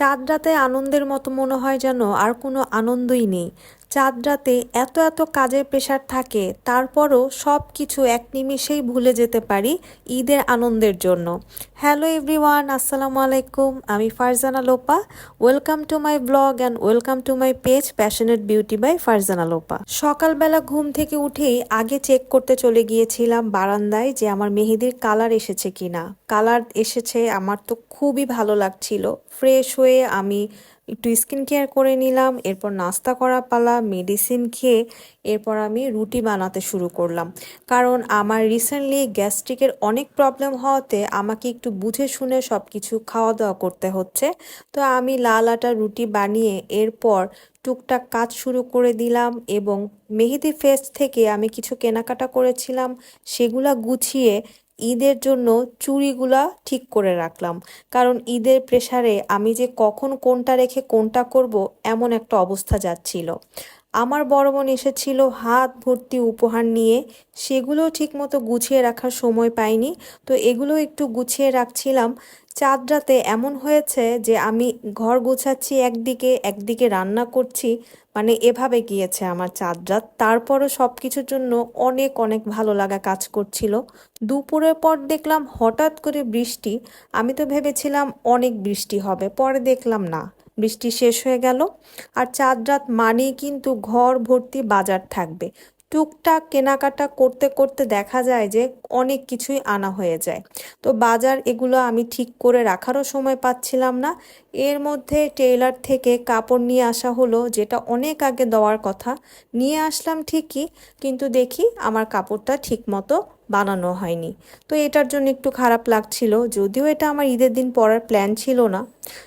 চাঁদ রাতে আনন্দের মতো মনে হয় যেন আর কোনো আনন্দই নেই। চাঁদ রাতে এত এত কাজের প্রেশার থাকে, তারপরও সব কিছু এক নিমিষেই ভুলে যেতে পারি ঈদের আনন্দের জন্য। হ্যালো এভরিওয়ান আসসালামু আলাইকুম, আমি Farzana Lopa. Welcome to my blog and welcome to my page passionate beauty by Farzana Lopa. সকালবেলা ঘুম থেকে উঠেই আগে চেক করতে চলে গিয়েছিলাম বারান্দায় যে আমার মেহেদির কালার এসেছে কিনা। কালার এসেছে, আমার তো খুবই ভালো লাগছিল। ফ্রেশ হয়ে আমি একটু স্কিন কেয়ার করে নিলাম, এরপর নাস্তা করা পালা, মেডিসিন খেয়ে এরপর আমি রুটি বানাতে শুরু করলাম। কারণ আমার রিসেন্টলি গ্যাস্ট্রিকের অনেক প্রবলেম হওয়াতে আমাকে একটু বুঝে শুনে সব কিছু খাওয়া দাওয়া করতে হচ্ছে। তো আমি লাল আটা রুটি বানিয়ে এরপর টুকটাক কাজ শুরু করে দিলাম এবং মেহেদি ফেস্ট থেকে আমি কিছু কেনাকাটা করেছিলাম, সেগুলা গুছিয়ে ঈদের জন্য চুড়িগুলা ঠিক করে রাখলাম। কারণ ঈদের প্রেসারে আমি যে কখন কোনটা রেখে কোনটা করব, এমন একটা অবস্থা যাচ্ছিল। আমার বড় বোন এসেছিল, হাত ভর্তি উপহার নিয়ে। সেগুলো ঠিকমতো গুছিয়ে রাখার সময় পাইনি। তো এগুলো একটু গুছিয়ে রাখছিলাম। চাঁদ রাতে এমন হয়েছে যে আমি ঘর গোছাচ্ছি একদিকে একদিকে রান্না করছি। মানে এভাবে গিয়েছে আমার চাঁদ রাত। তারপরও সব কিছুর জন্য অনেক অনেক ভালো লাগা কাজ করছিল। দুপুরের পর দেখলাম হঠাৎ করে বৃষ্টি। আমি তো ভেবেছিলাম অনেক বৃষ্টি হবে, পরে দেখলাম না। বৃষ্টি শেষ হয়ে গেল। আর চাঁদ রাত মানেই কিন্তু ঘর ভর্তি বাজার থাকবে। টুকটাক কেনাকাটা করতে করতে দেখা যায় যে অনেক কিছুই আনা হয়ে যায়। তো বাজার এগুলো আমি ঠিক করে রাখারও সময় পাচ্ছিলাম না। এর মধ্যে টেইলার থেকে কাপড় নিয়ে আসা হলো, যেটা অনেক আগে দেওয়ার কথা। নিয়ে আসলাম ঠিকই, কিন্তু দেখি আমার কাপড়টা ঠিক মতো বানানো হয়নি। তো এটার জন্য একটু খারাপ লাগছিল, যদিও এটা আমার ঈদের দিন পরার প্ল্যান ছিল না।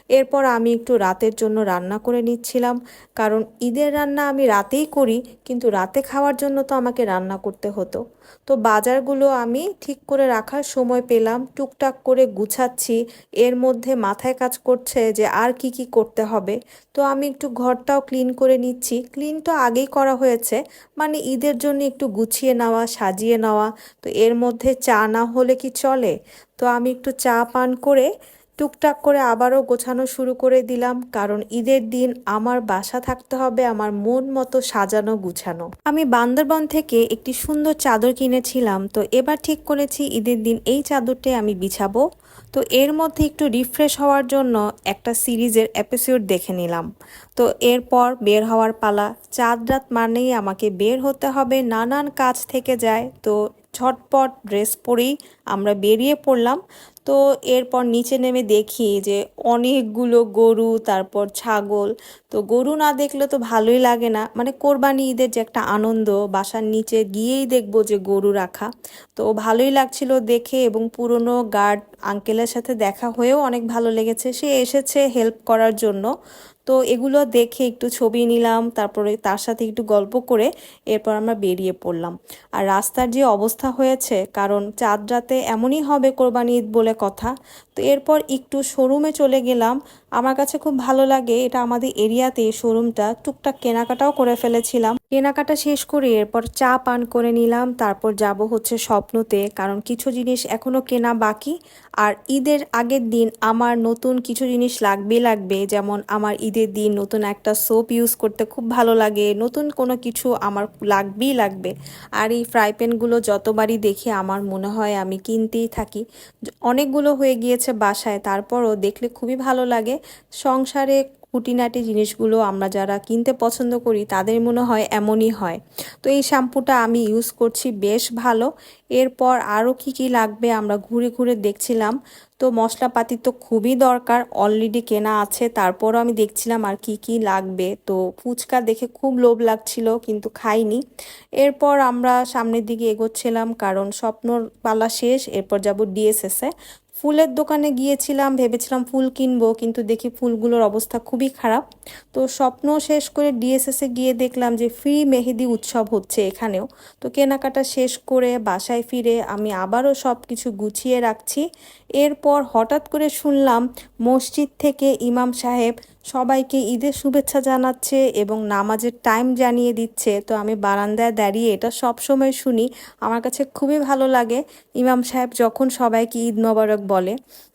এরপর আমি একটু রাতের জন্য রান্না করে নিচ্ছিলাম, কারণ ঈদের রান্না আমি রাতেই করি, কিন্তু রাতে খাওয়ার জন্য তো আমাকে রান্না করতে হতো। তো বাজারগুলো আমি ঠিক করে রাখার সময় পেলাম, টুকটাক করে গুছাচ্ছি। এর মধ্যে মাথায় কাজ করছে যে আর কি কি করতে হবে। তো আমি একটু ঘরটাও ক্লিন করে নিচ্ছি। ক্লিন তো আগেই করা হয়েছে মানে ঈদের জন্য একটু গুছিয়ে নেওয়া, সাজিয়ে নেওয়া। তো এর মধ্যে চা না হলে কি চলে? তো আমি একটু চা পান করে টুকটাক করে আবারও গোছানো শুরু করে দিলাম, কারণ ঈদের দিন আমার বাসা থাকতে হবে, আমার মন মতো সাজানো, গুছানো। আমি বান্দরবন থেকে একটি সুন্দর চাদর কিনেছিলাম, তো এবার ঠিক করেছি ঈদের দিন এই চাদরটাই আমি বিছাবো। তো এর মধ্যে একটু রিফ্রেশ হওয়ার জন্য একটা সিরিজের এপিসোড দেখে নিলাম। তো এরপর বের হওয়ার পালা, চাঁদ রাত মানেই আমাকে বের হতে হবে, নানান কাজ থেকে যায়, তো ঝটপট ড্রেস পরেই আমরা বেরিয়ে পড়লাম। তো এরপর নিচে নেমে দেখি যে অনেকগুলো গরু, তারপর ছাগল। তো গরু না দেখলে তো ভালোই লাগে না। মানে কোরবানি ঈদের যে একটা আনন্দ, বাসার নিচে গিয়েই দেখব যে গরু রাখা। তো ভালোই লাগছিল দেখে এবং পুরনো গার্ড আঙ্কেলের সাথে দেখা হয়েও অনেক ভালো লেগেছে। সে এসেছে হেল্প করার জন্য। তো এগুলো দেখে একটু ছবি নিলাম, তারপরে তার সাথে একটু গল্প করে এরপর আমরা বেরিয়ে পড়লাম। আর রাস্তার যে অবস্থা হয়েছে, কারণ চাঁদ রাতে এমনই হবে কোরবানি ঈদ বলে কথা। তো এরপর একটু শোরুমে চলে গেলাম। আমার কাছে খুব ভালো লাগে এটা আমাদের এরিয়াতে শোরুমটা টুকটাক কেনাকাটাও করে ফেলেছিলাম। কেনাকাটা শেষ করে এরপর চা পান করে নিলাম। তারপর যাব হচ্ছে স্বপ্নতে, কারণ কিছু জিনিস এখনও কেনা বাকি। আর ঈদের আগের দিন আমার নতুন কিছু জিনিস লাগবে লাগবে। যেমন আমার ঈদের দিন নতুন একটা সোপ ইউজ করতে খুব ভালো লাগে। নতুন কোনো কিছু আমার লাগবেই লাগবে। আর এই ফ্রাই প্যানগুলো যতবারই দেখি, আমার মনে হয় আমি কিনতেই থাকি। অনেকগুলো হয়ে গিয়েছে বাসায়, তারপরও দেখলে খুবই ভালো লাগে। সংসারে খুঁটিনাটি জিনিসগুলো আমরা যারা কিনতে পছন্দ করি, তাদের মনে হয় এমনই হয়। তো এই শ্যাম্পুটা আমি ইউজ করছি বেশ ভালো। এরপর আরও কি কি লাগবে আমরা ঘুরে ঘুরে দেখছিলাম। তো মশলাপাতি তো খুবই দরকার অলরেডি কেনা আছে, তারপরও আমি দেখছিলাম আর কি কি লাগবে। তো ফুচকা দেখে খুব লোভ লাগছিল, কিন্তু খাইনি। এরপর আমরা সামনের দিকে এগোচ্ছিলাম, কারণ স্বপ্নর পালা শেষ, এরপর যাব ডিএসএসে ফুলের দোকানে গিয়েছিলাম ভেবেছিলাম ফুল কিনবো কিন্তু দেখি ফুলগুলোর অবস্থা খুবই খারাপ। তো স্বপ্ন শেষ করে ডিএসএসে গিয়ে দেখলাম যে ফ্রি মেহেদি উৎসব হচ্ছে এখানেও। তো কেনাকাটা শেষ করে বাসায় ফিরে আমি আবারও সব কিছু গুছিয়ে রাখছি। এরপর হঠাৎ করে শুনলাম মসজিদ থেকে ইমাম সাহেব সবাইকে ঈদের শুভেচ্ছা জানাচ্ছে এবং নামাজের টাইম জানিয়ে দিচ্ছে। তো আমি বারান্দায় দাঁড়িয়ে এটা সব সময় শুনি। আমার কাছে খুবই ভালো লাগে। ইমাম সাহেব যখন সবাইকে ঈদ মোবারক বলে।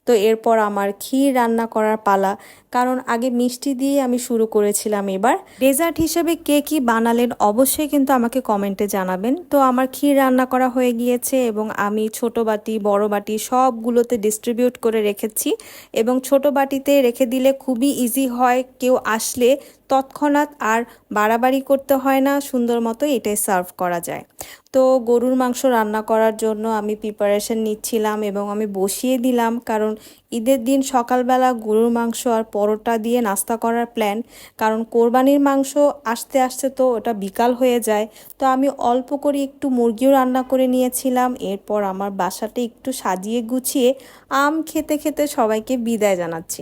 তো এরপর আমার ক্ষীর রান্না করার পালা। কারণ আগে মিষ্টি দিয়ে আমি শুরু করেছিলাম এবার। ডেজার্ট হিসেবে কে কি বানালেন অবশ্যই কিন্তু আমাকে কমেন্টে জানাবেন। তো আমার ক্ষীর রান্না করা হয়ে গিয়েছে এবং আমি ছোট বাটি, বড় বাটি সবগুলোতে ডিস্ট্রিবিউট করে রেখেছি। এবং ছোট বাটিতে রেখে দিলে খুবই ইজি হয়। কেউ আসলে তৎক্ষণাৎ আর বাড়াবাড়ি করতে হয় না, সুন্দর মতো এটাই সার্ভ করা যায়। তো গরুর মাংস রান্না করার জন্য আমি প্রিপারেশন নিচ্ছিলাম এবং আমি বসিয়ে দিলাম কারণ ঈদের দিন সকালবেলা গরুর মাংস আর পরোটা দিয়ে নাস্তা করার প্ল্যান কারণ কোরবানির মাংস আসতে আসতে তো ওটা বিকাল হয়ে যায়। তো আমি অল্প করে একটু মুরগিও রান্না করে নিয়েছিলাম, এরপর আমার বাসাটা একটু সাজিয়ে গুছিয়ে আম খেতে খেতে সবাইকে বিদায় জানাচ্ছি।